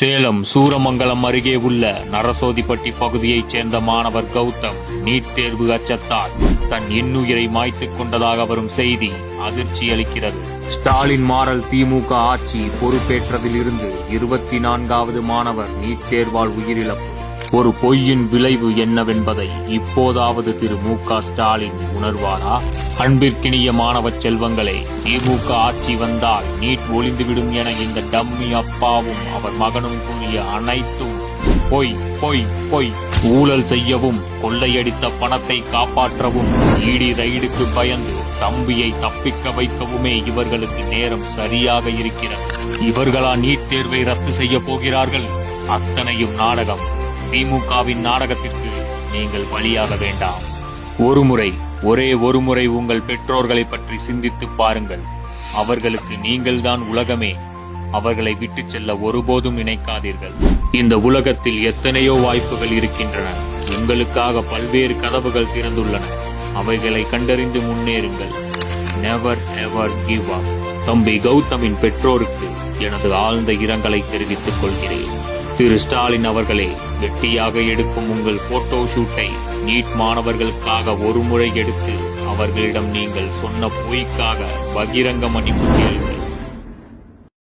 சேலம் சூரமங்கலம் அருகே உள்ள நரசோதிப்பட்டி பகுதியைச் சேர்ந்த மாணவர் கௌதம் நீட் தேர்வு அச்சத்தால் தன் இன்னுயிரை மாய்த்துக் கொண்டதாக வரும் செய்தி அதிர்ச்சி அளிக்கிறது. ஸ்டாலின் மாறல் திமுக ஆட்சி பொறுப்பேற்றதில் இருந்து இருபத்தி நான்காவது மாணவர் நீட் தேர்வால் உயிரிழப்பு. ஒரு பொய்யின் விளைவு என்னவென்பதை இப்போதாவது திரு மு க ஸ்டாலின் உணர்வாரா? அன்பிற்கினிய மாணவ செல்வங்களே திமுக ஆட்சி வந்தால் நீட் ஒளிந்துவிடும் என இந்த டம்மி அப்பாவும் அவர் மகனும் கூறிய அனைத்தும் பொய் பொய் பொய். ஊழல் செய்யவும் கொள்ளையடித்த பணத்தை காப்பாற்றவும் ஈடி ரைடுக்கு பயந்து தம்பியை தப்பிக்க வைக்கவுமே இவர்களுக்கு நேரம் சரியாக இருக்கிறது. இவர்களா நீட் தேர்வை ரத்து செய்ய போகிறார்கள்? அத்தனையும் நாடகம். திமுகவின் நாடகத்திற்கு நீங்கள் பலியாக வேண்டாம். ஒருமுறை ஒரே ஒருமுறை உங்கள் பெற்றோர்களை பற்றி சிந்தித்து பாருங்கள். அவர்களுக்கு நீங்கள்தான் உலகமே. அவர்களை விட்டுச் செல்ல ஒருபோதும் நினைக்காதீர்கள். இந்த உலகத்தில் எத்தனையோ வாய்ப்புகள் இருக்கின்றன. உங்களுக்காக பல்வேறு கதவுகள் திறந்துள்ளன. அவைகளை கண்டறிந்து முன்னேறுங்கள். நெவர் எவர் கிவ் அப் தம்பி கௌதமின் பெற்றோருக்கு எனது ஆழ்ந்த இரங்கலை தெரிவித்துக் கொள்கிறேன். திரு ஸ்டாலின் அவர்களே வெட்டியாக எடுக்கும் உங்கள் போட்டோ ஷூட்டை நீட் மாணவர்களுக்காக ஒருமுறை எடுத்து அவர்களிடம் நீங்கள் சொன்ன பொய்க்காக பகிரங்க மன்னிப்பு கேளுங்கள்